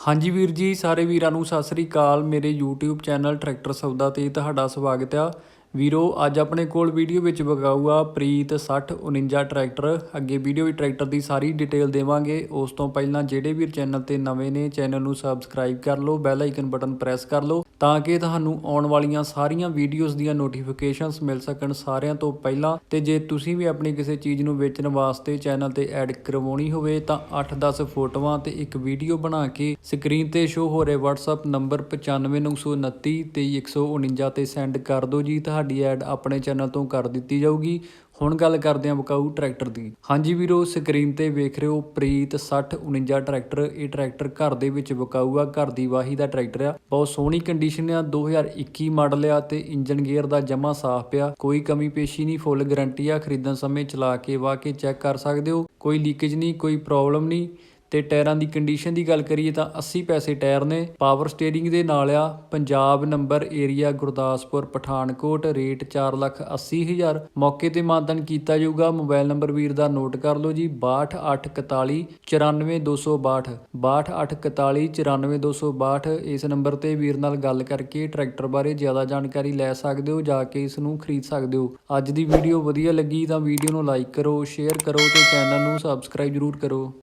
ਹਾਂਜੀ ਵੀਰ ਜੀ, ਸਾਰੇ ਵੀਰਾਂ ਨੂੰ ਸਤਿ ਸ੍ਰੀ ਅਕਾਲ। ਮੇਰੇ YouTube ਚੈਨਲ ਟਰੈਕਟਰ ਸੌਦਾ ਤੇ ਤੁਹਾਡਾ ਸਵਾਗਤ ਆ। ਵੀਰੋ, ਅੱਜ ਆਪਣੇ ਕੋਲ ਵੀਡੀਓ ਵਿੱਚ ਵਿਕਾਊ ਆ ਪ੍ਰੀਤ 6049 ਟਰੈਕਟਰ। ਅੱਗੇ ਵੀਡੀਓ ਵਿੱਚ ਟਰੈਕਟਰ ਦੀ ਸਾਰੀ ਡਿਟੇਲ ਦੇਵਾਂਗੇ। ਉਸ ਤੋਂ ਪਹਿਲਾਂ ਜਿਹੜੇ ਵੀ ਚੈਨਲ ਤੇ ਨਵੇਂ ਨੇ, ਚੈਨਲ ਨੂੰ ਸਬਸਕ੍ਰਾਈਬ ਕਰ ਲਓ ਬੈਲ ਆਈਕਨ ਬਟਨ ਪ੍ਰੈਸ ਕਰ ਲਓ, ਤਾਂ ਕਿ ਤੁਹਾਨੂੰ ਆਉਣ ਵਾਲੀਆਂ ਸਾਰੀਆਂ ਵੀਡੀਓਜ਼ ਦੀਆਂ ਨੋਟੀਫਿਕੇਸ਼ਨਸ ਮਿਲ ਸਕਣ ਸਾਰਿਆਂ ਤੋਂ ਪਹਿਲਾਂ। ਤੇ ਜੇ ਤੁਸੀਂ ਵੀ ਆਪਣੀ ਕਿਸੇ ਚੀਜ਼ ਨੂੰ ਵੇਚਣ ਵਾਸਤੇ ਚੈਨਲ ਤੇ ਐਡ ਕਰਵਾਉਣੀ ਹੋਵੇ, ਤਾਂ 8-10 ਫੋਟੋਆਂ ਤੇ ਇੱਕ ਵੀਡੀਓ ਬਣਾ ਕੇ ਸਕਰੀਨ ਤੇ ਸ਼ੋ ਹੋ ਰਹੇ WhatsApp ਨੰਬਰ 95929 23149 ਤੇ ਸੈਂਡ ਕਰ ਦਿਓ ਜੀ। ਤਾਂ ਤੁਹਾਡੀ ਐਡ ਆਪਣੇ ਚੈਨਲ ਤੋਂ ਕਰ ਦਿੱਤੀ ਜਾਊਗੀ। ਹੁਣ ਗੱਲ ਕਰਦੇ ਹਾਂ ਬਕਾਊ ਟਰੈਕਟਰ ਦੀ। ਹਾਂਜੀ ਵੀਰੋ ਸਕਰੀਨ ਤੇ ਵੇਖ ਰਹੇ ਹੋ ਪ੍ਰੀਤ 6049 ਟਰੈਕਟਰ ਇਹ ਟਰੈਕਟਰ ਘਰ ਦੇ ਵਿੱਚ ਬਕਾਊ ਆ, ਘਰ ਦੀ ਵਾਹੀ ਦਾ ਟਰੈਕਟਰ ਆ। ਬਹੁਤ ਸੋਹਣੀ ਕੰਡੀਸ਼ਨ ਆ 2021 ਮਾਡਲ ਆ ਤੇ ਇੰਜਨ ਗੇਅਰ ਦਾ ਜਮਾ ਸਾਫ਼ ਪਿਆ। ਕੋਈ ਕਮੀ ਪੇਸ਼ੀ ਨਹੀਂ ਫੁੱਲ ਗਾਰੰਟੀ ਆ। ਖਰੀਦਣ ਸਮੇਂ ਚਲਾ ਕੇ ਵਾਹ ਕੇ ਚੈੱਕ ਕਰ ਸਕਦੇ ਹੋ। ਕੋਈ ਲੀਕੇਜ ਨਹੀਂ, ਕੋਈ ਪ੍ਰੋਬਲਮ ਨਹੀਂ। ਤੇ ਟਾਇਰਾਂ ਦੀ ਕੰਡੀਸ਼ਨ ਦੀ ਗੱਲ ਕਰੀਏ ਤਾਂ 80 ਪੈਸੇ ਟਾਇਰ ਨੇ। ਪਾਵਰ ਸਟੀਅਰਿੰਗ ਦੇ ਨਾਲ ਆ, Punjab number area Gurdaspur, Pathankot rate 480000 ਮੌਕੇ ਤੇ ਮਾਨਤਨ ਕੀਤਾ ਜਾਊਗਾ। ਮੋਬਾਈਲ ਨੰਬਰ ਵੀਰ ਦਾ ਨੋਟ ਕਰ ਲਓ ਜੀ 6281 94262 6281 94262 ਇਸ ਨੰਬਰ ਤੇ ਵੀਰ ਨਾਲ ਗੱਲ ਕਰਕੇ ਟਰੈਕਟਰ ਬਾਰੇ ਜ਼ਿਆਦਾ ਜਾਣਕਾਰੀ ਲੈ ਸਕਦੇ ਹੋ, ਜਾ ਕੇ ਇਸ ਨੂੰ ਖਰੀਦ ਸਕਦੇ ਹੋ। ਅੱਜ ਦੀ ਵੀਡੀਓ ਵਧੀਆ ਲੱਗੀ ਤਾਂ ਵੀਡੀਓ ਨੂੰ ਲਾਈਕ ਕਰੋ ਸ਼ੇਅਰ ਕਰੋ ਤੇ ਚੈਨਲ ਨੂੰ ਸਬਸਕ੍ਰਾਈਬ ਜ਼ਰੂਰ ਕਰੋ।